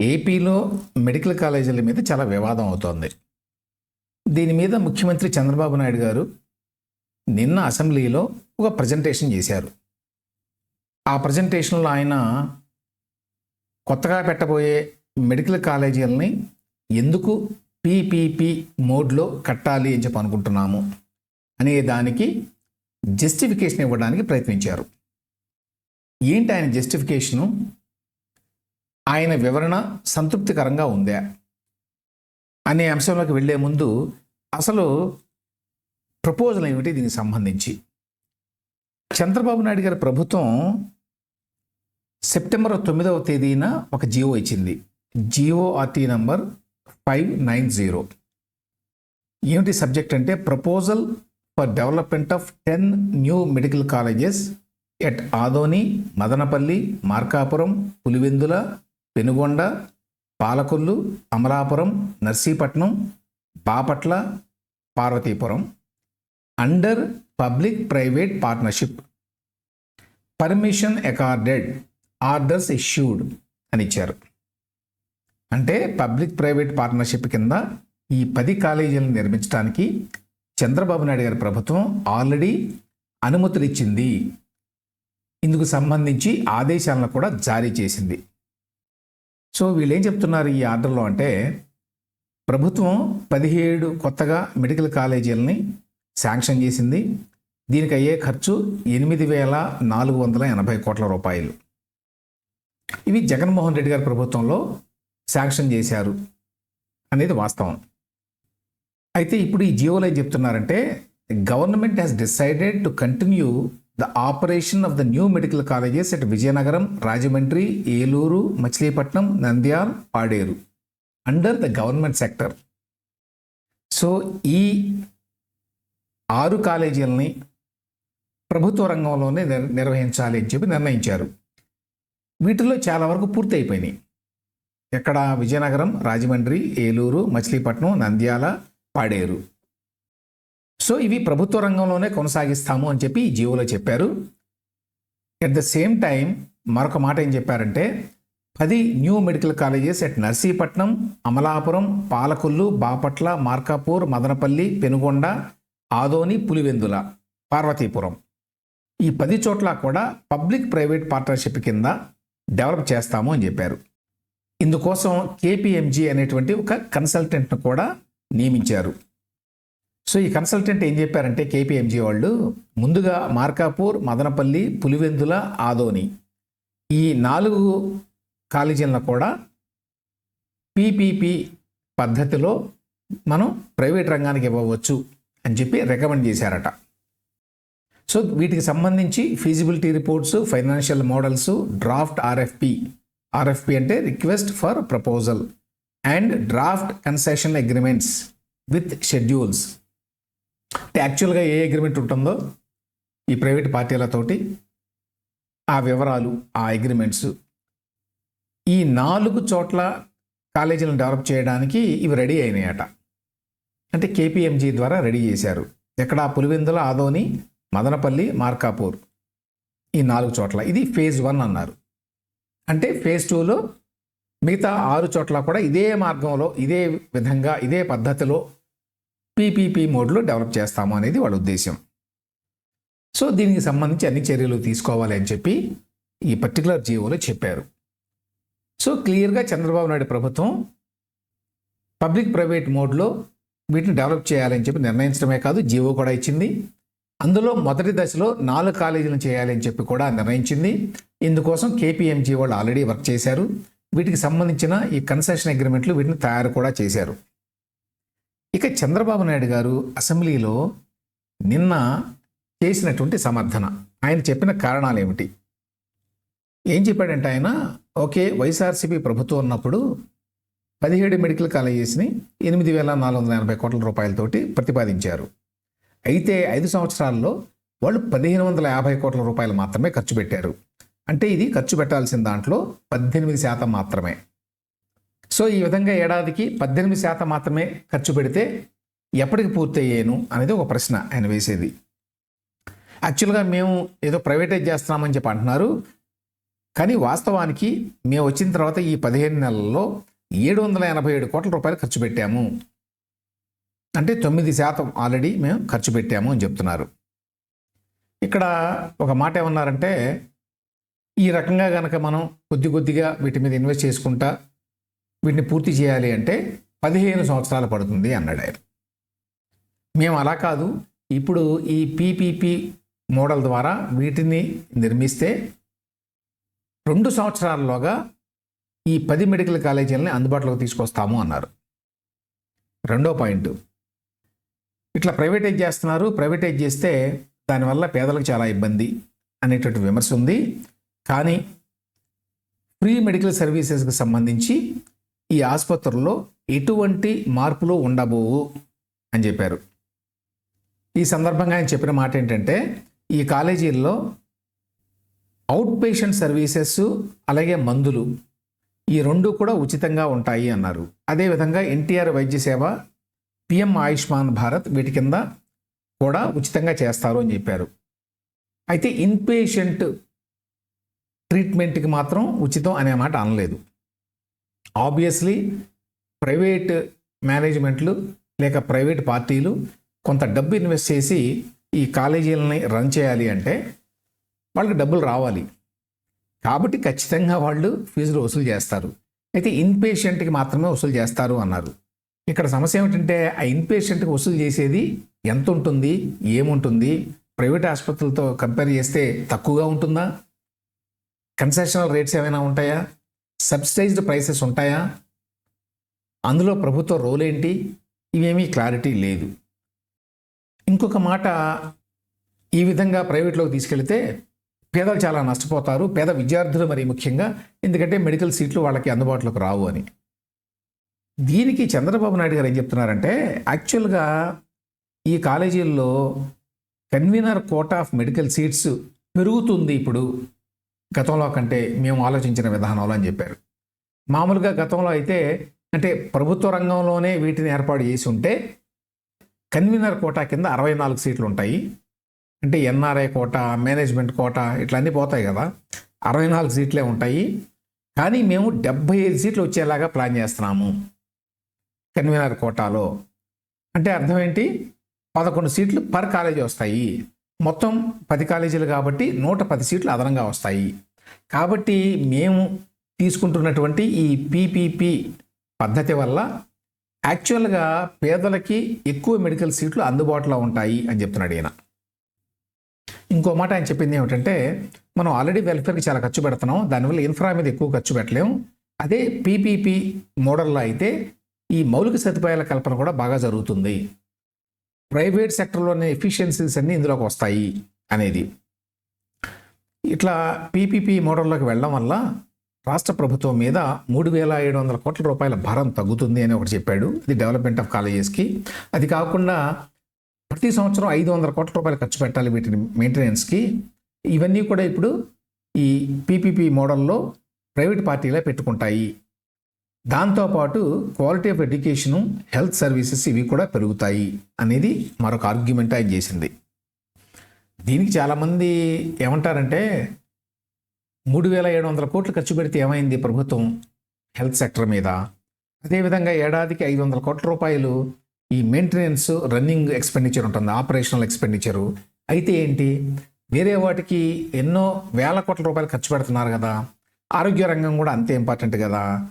ఏపీలో మెడికల్ కాలేజీల మీద చాలా వివాదం అవుతోంది. దీని మీద ముఖ్యమంత్రి చంద్రబాబు నాయుడు గారు నిన్న అసెంబ్లీలో ఒక ప్రజెంటేషన్ చేశారు. ఆ ప్రజెంటేషన్లో ఆయన కొత్తగా పెట్టబోయే మెడికల్ కాలేజీలని ఎందుకు పీపీపీ మోడ్లో కట్టాలి అని చెప్పి అనుకుంటున్నాము అనే దానికి జస్టిఫికేషన్ ఇవ్వడానికి ప్రయత్నించారు. ఏంటి ఆయన జస్టిఫికేషను? ఆయన వివరణ సంతృప్తికరంగా ఉందా? అనే అంశంలోకి వెళ్ళే ముందు అసలు ప్రపోజల్ ఏమిటి దీనికి సంబంధించి? చంద్రబాబు నాయుడు గారి ప్రభుత్వం సెప్టెంబర్ తొమ్మిదవ తేదీన ఒక జియో ఇచ్చింది. GORT number five nine zero. ఏమిటి సబ్జెక్ట్ అంటే proposal for development of ten new medical colleges at Adoni Madanapalle Markapuram Pulivendula Penukonda Palakollu Amalapuram Narsipatnam Bapatla Parvathipuram. Under public private partnership. Permission accorded orders issued అని ఇచ్చారు. అంటే public private partnership కింద ఈ పది కాలేజీలను నిర్మించడానికి చంద్రబాబు నాయుడు గారి ప్రభుత్వం ఆల్రెడీ అనుమతులు ఇచ్చింది. ఇందుకు సంబంధించి ఆదేశాలను కూడా జారీ చేసింది. సో వీళ్ళు ఏం చెప్తున్నారు ఈ ఆర్డర్లో అంటే ప్రభుత్వం పదిహేడు కొత్తగా మెడికల్ కాలేజీలని శాంక్షన్ చేసింది. దీనికి అయ్యే ఖర్చు ఎనిమిది వేల నాలుగు వందల ఎనభై కోట్ల రూపాయలు. ఇవి జగన్మోహన్ రెడ్డి గారి ప్రభుత్వంలో శాంక్షన్ చేశారు అనేది వాస్తవం. అయితే ఇప్పుడు ఈ జియోలో ఏం చెప్తున్నారంటే government has decided to continue the operation of the new medical colleges at Vizianagaram Rajahmundry Eluru Machilipatnam Nandyal Paderu under the government sector so ఈ ఆరు కాలేజీలని ప్రభుత్వ రంగంలోనే నిర్వహించాలి అని చెప్పి నిర్ణయించారు. వీటిలో చాలా వరకు పూర్తి అయిపోయినాయి ఎక్కడ విజయనగరం రాజమండ్రి ఏలూరు మచిలీపట్నం నంద్యాల పాడేరు. సో ఇవి ప్రభుత్వ రంగంలోనే కొనసాగిస్తాము అని చెప్పి ఈ జియోలో చెప్పారు. ఎట్ ద సేమ్ టైం మరొక మాట ఏం చెప్పారంటే పది new medical colleges at Narsipatnam Amalapuram Palakollu Bapatla Markapur Madanapalle Penukonda Adoni Pulivendula Parvathipuram. ఈ పది చోట్ల కూడా పబ్లిక్ ప్రైవేట్ పార్ట్నర్షిప్ కింద డెవలప్ చేస్తాము అని చెప్పారు. ఇందుకోసం కేపీఎంజీ అనేటువంటి ఒక కన్సల్టెంట్ను కూడా నియమించారు. సో ఈ కన్సల్టెంట్ ఏం చెప్పారంటే కేపీఎంజీ వాళ్ళు ముందుగా మార్కాపూర్ మదనపల్లి పులివెందుల ఆదోని ఈ నాలుగు కాలేజీలను కూడా పీపీపీ పద్ధతిలో మనం ప్రైవేట్ రంగానికి ఇవ్వవచ్చు అని చెప్పి రికమెండ్ చేశారట. సో వీటికి సంబంధించి feasibility reports financial models draft RFP RFP అంటే request for proposal and draft concession agreements with schedules. యాక్చువల్గా ఏ అగ్రిమెంట్ ఉంటుందో ఈ ప్రైవేట్ పార్టీలతోటి ఆ వివరాలు ఆ అగ్రిమెంట్స్ ఈ నాలుగు చోట్ల కాలేజీలను డెవలప్ చేయడానికి ఇవి రెడీ అయినాయట. అంటే కేపీఎంజీ ద్వారా రెడీ చేశారు. ఎక్కడ? పులివెందుల ఆదోని మదనపల్లి మార్కాపూర్ ఈ నాలుగు చోట్ల. ఇది ఫేజ్ వన్ అన్నారు. అంటే ఫేజ్ టూలో మిగతా ఆరు చోట్ల కూడా ఇదే మార్గంలో ఇదే విధంగా ఇదే పద్ధతిలో పీపీపీ మోడ్లో డెవలప్ చేస్తాము అనేది వాళ్ళ ఉద్దేశం సో దీనికి సంబంధించి అన్ని చర్యలు తీసుకోవాలి అని చెప్పి ఈ పర్టికులర్ జీవోలో చెప్పారు. సో క్లియర్గా చంద్రబాబు నాయుడు ప్రభుత్వం పబ్లిక్ ప్రైవేట్ మోడ్లో వీటిని డెవలప్ చేయాలని చెప్పి నిర్ణయించడమే కాదు జీవో కూడా ఇచ్చింది. అందులో మొదటి దశలో నాలుగు కాలేజీలను చేయాలని చెప్పి కూడా నిర్ణయించింది. ఇందుకోసం కేపీఎంజీ వాళ్ళు ఆల్రెడీ వర్క్ చేశారు. వీటికి సంబంధించిన ఈ కన్సెషన్ అగ్రిమెంట్లు వీటిని తయారు కూడా చేశారు. ఇక చంద్రబాబు నాయుడు గారు అసెంబ్లీలో నిన్న చేసినటువంటి సమర్థన. ఆయన చెప్పిన కారణాలు ఏమిటి ఏం చెప్పాడంటే ఆయన? ఓకే వైఎస్ఆర్సీపీ ప్రభుత్వం ఉన్నప్పుడు పదిహేడు మెడికల్ కాలేజెస్ని ఎనిమిది వేల నాలుగు వందల ఎనభై కోట్ల రూపాయలతోటి ప్రతిపాదించారు. అయితే ఐదు సంవత్సరాల్లో వాళ్ళు పదిహేను వందల యాభై కోట్ల రూపాయలు మాత్రమే ఖర్చు పెట్టారు. అంటే ఇది ఖర్చు పెట్టాల్సిన దాంట్లో పద్దెనిమిది శాతం మాత్రమే. సో ఈ విధంగా ఏడాదికి పద్దెనిమిది శాతం మాత్రమే ఖర్చు పెడితే ఎప్పటికి పూర్తయ్యేను అనేది ఒక ప్రశ్న ఆయన వేసేది. యాక్చువల్గా మేము ఏదో ప్రైవేటైజ్ చేస్తున్నామని చెప్పి అంటున్నారు. కానీ వాస్తవానికి మేము వచ్చిన తర్వాత ఈ పదిహేను నెలల్లో ఏడు వందల ఎనభై ఏడు కోట్ల రూపాయలు ఖర్చు పెట్టాము. అంటే తొమ్మిది శాతం ఆల్రెడీ మేము ఖర్చు పెట్టాము అని చెప్తున్నారు. ఇక్కడ ఒక మాట ఏమన్నారంటే ఈ రకంగా కనుక మనం కొద్ది కొద్దిగా వీటి మీద ఇన్వెస్ట్ చేసుకుంటా వీటిని పూర్తి చేయాలి అంటే పదిహేను సంవత్సరాలు పడుతుంది అన్నాడు ఆయన. మేము అలా కాదు ఇప్పుడు ఈ పీపీపీ మోడల్ ద్వారా వీటిని నిర్మిస్తే రెండు సంవత్సరాల్లోగా ఈ పది మెడికల్ కాలేజీలని అందుబాటులోకి తీసుకొస్తాము అన్నారు. రెండో పాయింట్ ఇట్లా ప్రైవేటైజ్ చేస్తున్నారు ప్రైవేటైజ్ చేస్తే దానివల్ల పేదలకు చాలా ఇబ్బంది అనేటువంటి విమర్శ ఉంది. కానీ ఫ్రీ మెడికల్ సర్వీసెస్కి సంబంధించి ఈ ఆసుపత్రుల్లో ఎటువంటి మార్పులు ఉండబోవు అని చెప్పారు. ఈ సందర్భంగా ఆయన చెప్పిన మాట ఏంటంటే ఈ కాలేజీల్లో అవుట్ పేషెంట్ సర్వీసెస్ అలాగే మందులు ఈ రెండు కూడా ఉచితంగా ఉంటాయి అన్నారు. అదేవిధంగా ఎన్టీఆర్ వైద్య సేవ పిఎం ఆయుష్మాన్ భారత్ వీటి కింద కూడా ఉచితంగా చేస్తారు అని చెప్పారు. అయితే ఇన్పేషెంట్ ట్రీట్మెంట్కి మాత్రం ఉచితం అనే మాట అనలేదు. ఆబ్వియస్లీ ప్రైవేట్ మేనేజ్మెంట్లు లేక ప్రైవేట్ పార్టీలు కొంత డబ్బు ఇన్వెస్ట్ చేసి ఈ కాలేజీలని రన్ చేయాలి అంటే వాళ్ళకి డబ్బులు రావాలి. కాబట్టి ఖచ్చితంగా వాళ్ళు ఫీజులు వసూలు చేస్తారు. అయితే ఇన్పేషెంట్కి మాత్రమే వసూలు చేస్తారు అన్నారు. ఇక్కడ సమస్య ఏమిటంటే ఆ ఇన్పేషెంట్కి వసూలు చేసేది ఎంత ఉంటుంది ఏముంటుంది ప్రైవేట్ ఆసుపత్రులతో కంపేర్ చేస్తే తక్కువగా ఉంటుందా? కన్సెషనల్ రేట్స్ ఏమైనా ఉంటాయా? సబ్సిడైజ్డ్ ప్రైసెస్ ఉంటాయా? అందులో ప్రభుత్వ రోల్ ఏంటి? ఇవేమీ క్లారిటీ లేదు. ఇంకొక మాట ఈ విధంగా ప్రైవేట్లోకి తీసుకెళ్తే పేదలు చాలా నష్టపోతారు. పేద విద్యార్థులు మరి ముఖ్యంగా ఎందుకంటే మెడికల్ సీట్లు వాళ్ళకి అందుబాటులోకి రావు అని. దీనికి చంద్రబాబు నాయుడు గారు ఏం చెప్తున్నారంటే యాక్చువల్గా ఈ కాలేజీల్లో convener quota of medical seats పెరుగుతుంది ఇప్పుడు. గతంలో కంటే మేము ఆలోచించిన విధానంలో అని చెప్పారు. మామూలుగా గతంలో అయితే అంటే ప్రభుత్వ రంగంలోనే వీటిని ఏర్పాటు చేసి ఉంటే కన్వీనర్ కోటా కింద అరవై నాలుగు సీట్లు ఉంటాయి. అంటే ఎన్ఆర్ఐ కోట మేనేజ్మెంట్ కోట ఇట్లా అన్నీ పోతాయి కదా. అరవై నాలుగు సీట్లే ఉంటాయి. కానీ మేము డెబ్బై ఐదు సీట్లు వచ్చేలాగా ప్లాన్ చేస్తున్నాము కన్వీనర్ కోటాలో. అంటే అర్థం ఏంటి? పదకొండు సీట్లు పర్ కాలేజీ వస్తాయి. మొత్తం పది కాలేజీలు కాబట్టి నూట పది సీట్లు అదనంగా వస్తాయి. కాబట్టి మేము తీసుకుంటున్నటువంటి ఈ పీపీపీ పద్ధతి వల్ల యాక్చువల్గా పేదలకి ఎక్కువ మెడికల్ సీట్లు అందుబాటులో ఉంటాయి అని చెప్తున్నాడు ఈయన. ఇంకో మాట ఆయన చెప్పింది ఏమిటంటే మనం ఆల్రెడీ వెల్ఫేర్కి చాలా ఖర్చు పెడుతున్నాం దానివల్ల ఇన్ఫ్రా మీద ఎక్కువ ఖర్చు పెట్టలేము అదే పీపీపీ మోడల్లో అయితే ఈ మౌలిక సదుపాయాల కల్పన కూడా బాగా జరుగుతుంది. ప్రైవేట్ సెక్టర్లోని ఎఫిషియన్సీస్ అన్నీ ఇందులోకి వస్తాయి అనేది. ఇట్లా పీపీపీ మోడల్లోకి వెళ్ళడం వల్ల రాష్ట్ర ప్రభుత్వం మీద మూడు వేల ఏడు వందల కోట్ల రూపాయల భారం తగ్గుతుంది అని ఒకటి చెప్పాడు. ఇది డెవలప్మెంట్ ఆఫ్ కాలేజెస్కి. అది కాకుండా ప్రతి సంవత్సరం ఐదు వందల కోట్ల రూపాయలు ఖర్చు పెట్టాలి వీటిని మెయింటెనెన్స్కి. ఇవన్నీ కూడా ఇప్పుడు ఈ పీపీపీ మోడల్లో ప్రైవేట్ పార్టీలే పెట్టుకుంటాయి. దాంతోపాటు quality of education health services ఇవి కూడా పెరుగుతాయి అనేది మరొక ఆర్గ్యుమెంట్ ఆయన చేసింది. దీనికి చాలామంది ఏమంటారంటే మూడు వేల ఏడు వందల కోట్లు ఖర్చు పెడితే ఏమైంది ప్రభుత్వం హెల్త్ సెక్టర్ మీద? అదేవిధంగా ఏడాదికి ఐదు వందల కోట్ల రూపాయలు ఈ మెయింటెనెన్స్ రన్నింగ్ ఎక్స్పెండిచర్ ఉంటుంది ఆపరేషనల్ ఎక్స్పెండిచరు. అయితే ఏంటి? వేరే వాటికి ఎన్నో వేల కోట్ల రూపాయలు ఖర్చు పెడుతున్నారు కదా. ఆరోగ్య రంగం కూడా అంతే ఇంపార్టెంట్ కదా.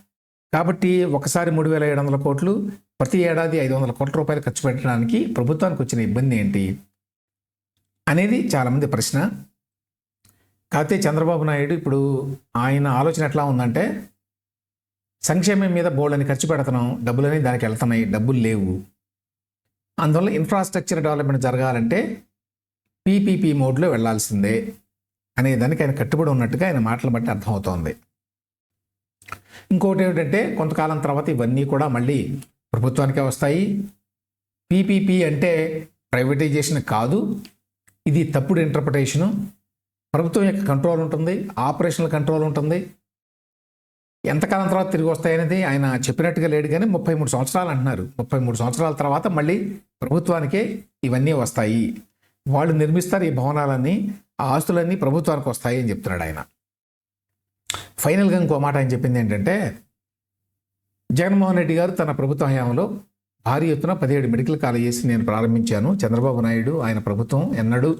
కాబట్టి ఒకసారి మూడు వేల ఏడు వందల కోట్లు ప్రతి ఏడాది ఐదు వందల కోట్ల రూపాయలు ఖర్చు పెట్టడానికి ప్రభుత్వానికి వచ్చిన ఇబ్బంది ఏంటి అనేది చాలామంది ప్రశ్న. కాకపోతే చంద్రబాబు నాయుడు ఇప్పుడు ఆయన ఆలోచన ఎట్లా ఉందంటే సంక్షేమం మీద బోర్డుని ఖర్చు పెడుతున్నాం డబ్బులని దానికి వెళ్తున్నాయి డబ్బులు లేవు. అందువల్ల ఇన్ఫ్రాస్ట్రక్చర్ డెవలప్మెంట్ జరగాలంటే పీపీపీ మోడ్లో వెళ్ళాల్సిందే అనే దానికి ఆయన కట్టుబడి ఉన్నట్టుగా ఆయన మాటలు బట్టి అర్థమవుతోంది. ఇంకోటి ఏమిటంటే కొంతకాలం తర్వాత ఇవన్నీ కూడా మళ్ళీ ప్రభుత్వానికే వస్తాయి. పీపీపీ అంటే ప్రైవేటైజేషన్ కాదు ఇది తప్పుడు ఇంటర్ప్రిటేషను ప్రభుత్వం యొక్క కంట్రోల్ ఉంటుంది ఆపరేషనల్ కంట్రోల్ ఉంటుంది. ఎంతకాలం తర్వాత తిరిగి వస్తాయనేది ఆయన చెప్పినట్టుగా లేడు కానీ ముప్పై మూడు సంవత్సరాలు అంటున్నారు. ముప్పై మూడు సంవత్సరాల తర్వాత మళ్ళీ ప్రభుత్వానికే ఇవన్నీ వస్తాయి. వాళ్ళు నిర్మిస్తారు ఈ భవనాలన్నీ ఆ ఆస్తులన్నీ ప్రభుత్వానికి వస్తాయి అని చెప్తున్నాడు ఆయన. ఫైనల్గా ఇంకో మాట ఆయన చెప్పింది ఏంటంటే జగన్మోహన్ రెడ్డి గారు తన ప్రభుత్వ హయాంలో భారీ ఎత్తున పదిహేడు మెడికల్ కాలేజెస్ నేను ప్రారంభించాను. చంద్రబాబు నాయుడు ఆయన ప్రభుత్వం ఎన్నడూ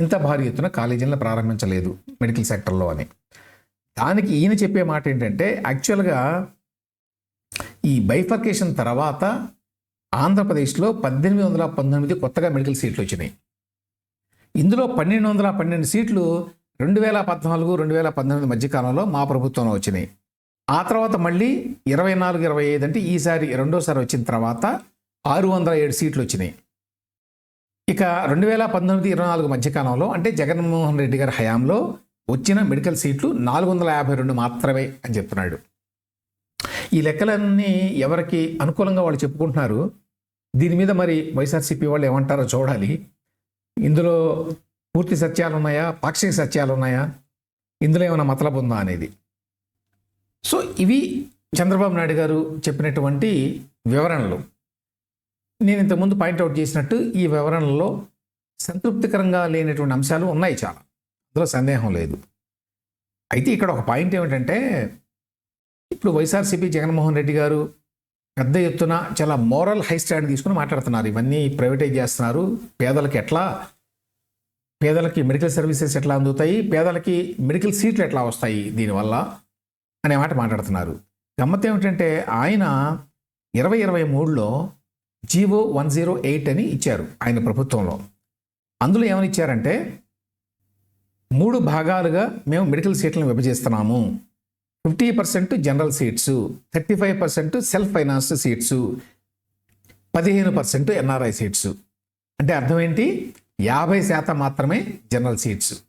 ఇంత భారీ ఎత్తున కాలేజీలను ప్రారంభించలేదు మెడికల్ సెక్టర్లో అని. దానికి ఈయన చెప్పే మాట ఏంటంటే యాక్చువల్గా ఈ బైఫర్కేషన్ తర్వాత ఆంధ్రప్రదేశ్లో పద్దెనిమిది వందల పంతొమ్మిది కొత్తగా మెడికల్ సీట్లు వచ్చినాయి. ఇందులో పన్నెండు వందల పన్నెండు సీట్లు రెండు వేల పద్నాలుగు రెండు వేల పంతొమ్మిది మధ్యకాలంలో మా ప్రభుత్వంలో వచ్చినాయి. ఆ తర్వాత మళ్ళీ ఇరవై నాలుగు ఇరవై ఐదు అంటే ఈసారి రెండోసారి వచ్చిన తర్వాత ఆరు వందల ఏడు సీట్లు వచ్చినాయి. ఇక రెండు వేల పంతొమ్మిది ఇరవై నాలుగు మధ్యకాలంలో అంటే జగన్మోహన్ రెడ్డి గారి హయాంలో వచ్చిన మెడికల్ సీట్లు నాలుగు వందల యాభై రెండు మాత్రమే అని చెప్తున్నాడు. ఈ లెక్కలన్నీ ఎవరికి అనుకూలంగా వాళ్ళు చెప్పుకుంటున్నారు? దీని మీద మరి వైఎస్ఆర్సీపీ వాళ్ళు ఏమంటారో చూడాలి. ఇందులో పూర్తి సత్యాలు ఉన్నాయా పాక్షిక సత్యాలు ఉన్నాయా ఇందులో ఏమైనా మతలబు ఉందా అనేది. సో ఇవి చంద్రబాబు నాయుడు గారు చెప్పినటువంటి వివరణలు. నేను ఇంతకుముందు పాయింట్అవుట్ చేసినట్టు ఈ వివరణలో సంతృప్తికరంగా లేనటువంటి అంశాలు ఉన్నాయి చాలా. అందులో సందేహం లేదు. అయితే ఇక్కడ ఒక పాయింట్ ఏమిటంటే ఇప్పుడు వైఎస్ఆర్సీపీ జగన్మోహన్ రెడ్డి గారు పెద్ద ఎత్తున చాలా మోరల్ హై స్టాండ్ తీసుకుని మాట్లాడుతున్నారు. ఇవన్నీ ప్రైవేటైజ్ చేస్తున్నారు. పేదలకు ఎట్లా పేదలకి మెడికల్ సర్వీసెస్ ఎట్లా అందుతాయి? పేదలకి మెడికల్ సీట్లు ఎట్లా వస్తాయి? దీనివల్ల అనే మాట మాట్లాడుతున్నారు. గమ్మత్ ఏమిటంటే ఆయన ఇరవై ఇరవై మూడులో జీవో వన్ జీరో ఎయిట్ అని ఇచ్చారు ఆయన ప్రభుత్వంలో. అందులో ఏమని ఇచ్చారంటే మూడు భాగాలుగా మేము మెడికల్ సీట్లను విభజిస్తున్నాము. Fifty percent general seats thirty five percent self finance seats పదిహేను పర్సెంట్ ఎన్ఆర్ఐ సీట్స్ అంటే అర్థం ఏంటి? యాభై శాతం మాత్రమే జనరల్ సీట్స్.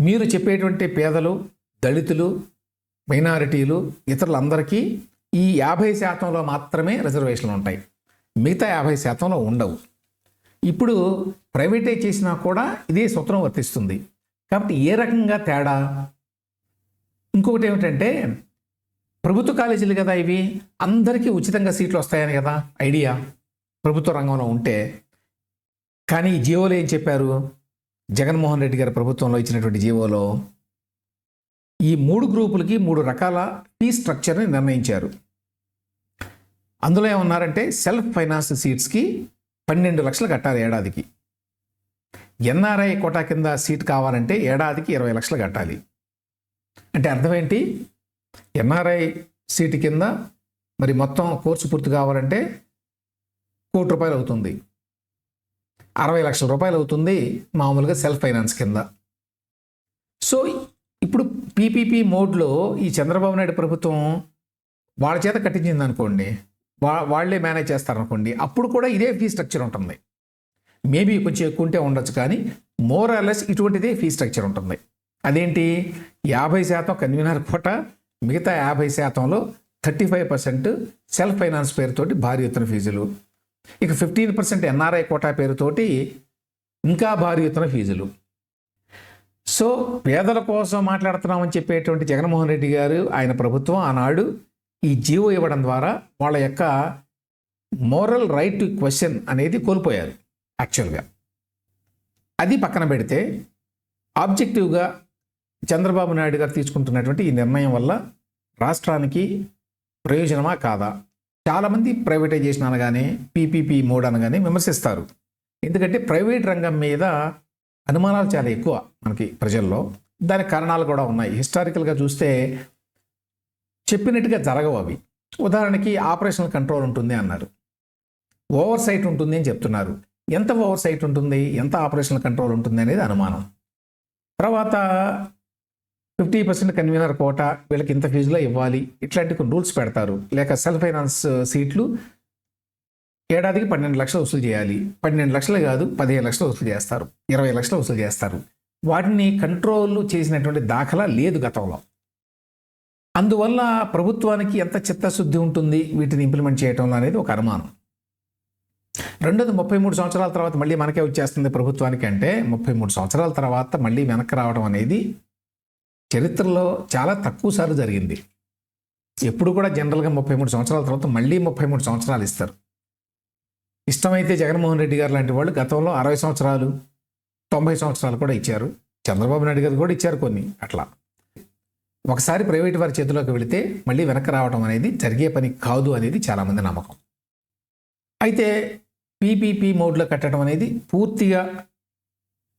మీరు చెప్పేటువంటి పేదలు దళితులు మైనారిటీలు ఇతరులందరికీ ఈ యాభై శాతంలో మాత్రమే రిజర్వేషన్లు ఉంటాయి. మిగతా యాభై శాతంలో ఉండవు. ఇప్పుడు ప్రైవేటైజ్ చేసినా కూడా ఇదే సూత్రం వర్తిస్తుంది. కాబట్టి ఏ రకంగా తేడా? ఇంకొకటి ఏమిటంటే ప్రభుత్వ కాలేజీలు కదా ఇవి? అందరికీ ఉచితంగా సీట్లు వస్తాయని కదా ఐడియా. ప్రభుత్వ రంగంలో ఉంటే కానీ ఈ జీవోలో ఏం చెప్పారు? జగన్మోహన్ రెడ్డి గారి ప్రభుత్వంలో ఇచ్చినటువంటి జీవోలో ఈ మూడు గ్రూపులకి మూడు రకాల టీ స్ట్రక్చర్ని నిర్ణయించారు. అందులో ఏమన్నారంటే సెల్ఫ్ ఫైనాన్స్ సీట్స్కి పన్నెండు లక్షలు కట్టాలి ఏడాదికి. ఎన్ఆర్ఐ కోటా కింద సీట్ కావాలంటే ఏడాదికి ఇరవై లక్షలు కట్టాలి. అంటే అర్థం ఏంటి? ఎన్ఆర్ఐ సీటు కింద మరి మొత్తం కోర్సు పూర్తి కావాలంటే కోటి రూపాయలు అవుతుంది. అరవై లక్షల రూపాయలు అవుతుంది మామూలుగా సెల్ఫ్ ఫైనాన్స్ కింద. సో ఇప్పుడు పీపీపీ మోడ్లో ఈ చంద్రబాబు నాయుడు ప్రభుత్వం వాళ్ళ చేత కట్టించింది అనుకోండి వా వాళ్ళే మేనేజ్ చేస్తారనుకోండి అప్పుడు కూడా ఇదే ఫీ స్ట్రక్చర్ ఉంటుంది. మేబీ కొంచెం ఎక్కువ ఉంటే ఉండొచ్చు కానీ మోర్ ఇటువంటిదే ఫీ స్ట్రక్చర్ ఉంటుంది. అదేంటి? యాభై శాతం కన్వీనర్ కోట మిగతా యాభై శాతంలో thirty five percent self finance పేరుతోటి భారీ ఎత్తున ఫీజులు. ఇక ఫిఫ్టీన్ పర్సెంట్ ఎన్ఆర్ఐ కోటా పేరుతోటి ఇంకా భారీ ఎత్తున ఫీజులు. సో పేదల కోసం మాట్లాడుతున్నామని చెప్పేటువంటి జగన్మోహన్ రెడ్డి గారు ఆయన ప్రభుత్వం ఆనాడు ఈ జీవో ఇవ్వడం ద్వారా వాళ్ళ యొక్క మోరల్ రైట్ టు క్వశ్చన్ అనేది కోల్పోయారు యాక్చువల్గా. అది పక్కన పెడితే ఆబ్జెక్టివ్గా చంద్రబాబు నాయుడు గారు తీసుకుంటున్నటువంటి ఈ నిర్ణయం వల్ల రాష్ట్రానికి ప్రయోజనమా కాదా? చాలామంది ప్రైవేటైజేషన్ అనగానే పీపీపీ మోడ్ అనగానే విమర్శిస్తారు. ఎందుకంటే ప్రైవేట్ రంగం మీద అనుమానాలు చాలా ఎక్కువ మనకి ప్రజల్లో. దానికి కారణాలు కూడా ఉన్నాయి. హిస్టారికల్గా చూస్తే చెప్పినట్టుగా జరగవు అవి. ఉదాహరణకి ఆపరేషనల్ కంట్రోల్ ఉంటుంది అన్నారు. ఓవర్ సైట్ ఉంటుంది అని చెప్తున్నారు. ఎంత ఓవర్ సైట్ ఉంటుంది? ఎంత ఆపరేషనల్ కంట్రోల్ ఉంటుంది అనేది అనుమానం. తర్వాత ఫిఫ్టీ పర్సెంట్ కన్వీనర్ కోట వీళ్ళకి ఇంత ఫీజులో ఇవ్వాలి. ఇట్లాంటి కొన్ని రూల్స్ పెడతారు. లేక సెల్ఫ్ ఫైనాన్స్ సీట్లు ఏడాదికి పన్నెండు లక్షలు వసూలు చేయాలి. పన్నెండు లక్షలు కాదు పదిహేను లక్షలు వసూలు చేస్తారు. ఇరవై లక్షలు వసూలు చేస్తారు. వాటిని కంట్రోల్ చేసినటువంటి దాఖలా లేదు గతంలో. అందువల్ల ప్రభుత్వానికి ఎంత చిత్తశుద్ధి ఉంటుంది వీటిని ఇంప్లిమెంట్ చేయటంలో అనేది ఒక అనుమానం. రెండోది ముప్పై మూడు సంవత్సరాల తర్వాత మళ్ళీ మనకే వచ్చేస్తుంది ప్రభుత్వానికి అంటే ముప్పై మూడు సంవత్సరాల తర్వాత మళ్ళీ వెనక్కి రావడం అనేది చరిత్రలో చాలా తక్కువ సార్లు జరిగింది. ఎప్పుడు కూడా జనరల్గా ముప్పై మూడు సంవత్సరాల తర్వాత మళ్ళీ ముప్పై మూడు సంవత్సరాలు ఇస్తారు. ఇష్టమైతే జగన్మోహన్ రెడ్డి గారు లాంటి వాళ్ళు గతంలో అరవై సంవత్సరాలు తొంభై సంవత్సరాలు కూడా ఇచ్చారు. చంద్రబాబు నాయుడు గారు కూడా ఇచ్చారు కొన్ని అట్లా. ఒకసారి ప్రైవేట్ వారి చేతిలోకి వెళితే మళ్ళీ వెనక్కి రావడం అనేది జరిగే పని కాదు అనేది చాలామంది నమ్మకం. అయితే పీపీపీ మోడ్లో కట్టడం అనేది పూర్తిగా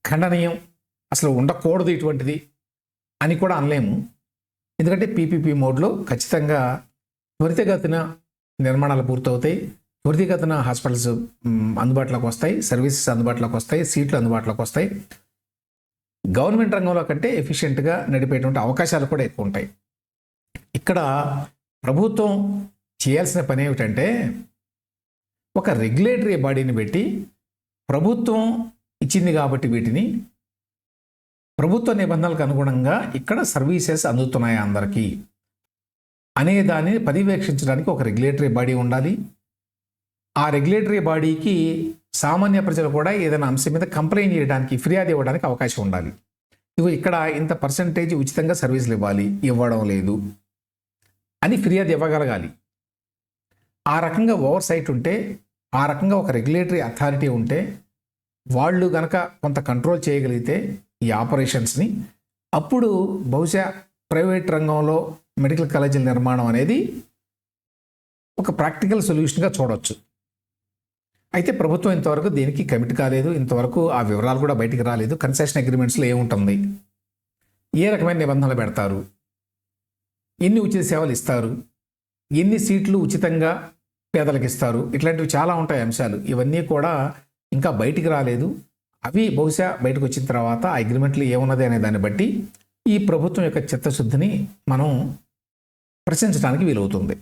ఖండనీయం. అసలు ఉండకూడదు ఇటువంటిది. అని కూడా అనలేము. ఎందుకంటే పీపీపీ మోడ్లో ఖచ్చితంగా త్వరితగతిన నిర్మాణాలు పూర్తవుతాయి. త్వరితగతిన హాస్పిటల్స్ అందుబాటులోకి వస్తాయి. సర్వీసెస్ అందుబాటులోకి వస్తాయి. సీట్లు అందుబాటులోకి వస్తాయి. గవర్నమెంట్ రంగంలో కంటే ఎఫిషియెంట్గా నడిపేటువంటి అవకాశాలు కూడా ఎక్కువ ఉంటాయి. ఇక్కడ ప్రభుత్వం చేయాల్సిన పని ఏమిటంటే ఒక రెగ్యులేటరీ బాడీని పెట్టి ప్రభుత్వం ఇచ్చింది కాబట్టి వీటిని ప్రభుత్వ నిబంధనలకు అనుగుణంగా ఇక్కడ సర్వీసెస్ అందుతున్నాయి అందరికీ. అనే దానిని పర్యవేక్షించడానికి ఒక రెగ్యులేటరీ బాడీ ఉండాలి. ఆ రెగ్యులేటరీ బాడీకి సామాన్య ప్రజలు కూడా ఏదైనా అంశం మీద కంప్లైంట్ చేయడానికి ఫిర్యాదు ఇవ్వడానికి అవకాశం ఉండాలి. ఇవి ఇక్కడ ఇంత పర్సంటేజ్ ఉచితంగా సర్వీసులు ఇవ్వాలి. ఇవ్వడం లేదు. అని ఫిర్యాదు ఇవ్వగలగాలి. ఆ రకంగా ఓవర్ సైట్ ఉంటే ఆ రకంగా ఒక రెగ్యులేటరీ అథారిటీ ఉంటే వాళ్ళు గనక కొంత కంట్రోల్ చేయగలిగితే ఈ ఆపరేషన్స్ని. అప్పుడు బహుశా ప్రైవేట్ రంగంలో మెడికల్ కాలేజీల నిర్మాణం అనేది ఒక ప్రాక్టికల్ సొల్యూషన్గా చూడవచ్చు అయితే ప్రభుత్వం ఇంతవరకు దీనికి కమిట్ కాలేదు. ఇంతవరకు ఆ వివరాలు కూడా బయటికి రాలేదు. కన్సెషన్ అగ్రిమెంట్స్లో ఏముంటుంది? ఏ రకమైన నిబంధనలు పెడతారు? ఎన్ని ఉచిత సేవలు ఇస్తారు? ఎన్ని సీట్లు ఉచితంగా పేదలకు ఇస్తారు? ఇట్లాంటివి చాలా ఉంటాయి అంశాలు. ఇవన్నీ కూడా ఇంకా బయటికి రాలేదు. అవి బహుశా బయటకు వచ్చిన తర్వాత ఆ అగ్రిమెంట్లు ఏమున్నది అనే దాన్ని బట్టి ఈ ప్రభుత్వం యొక్క చిత్తశుద్ధిని మనం ప్రశ్నించడానికి వీలవుతుంది.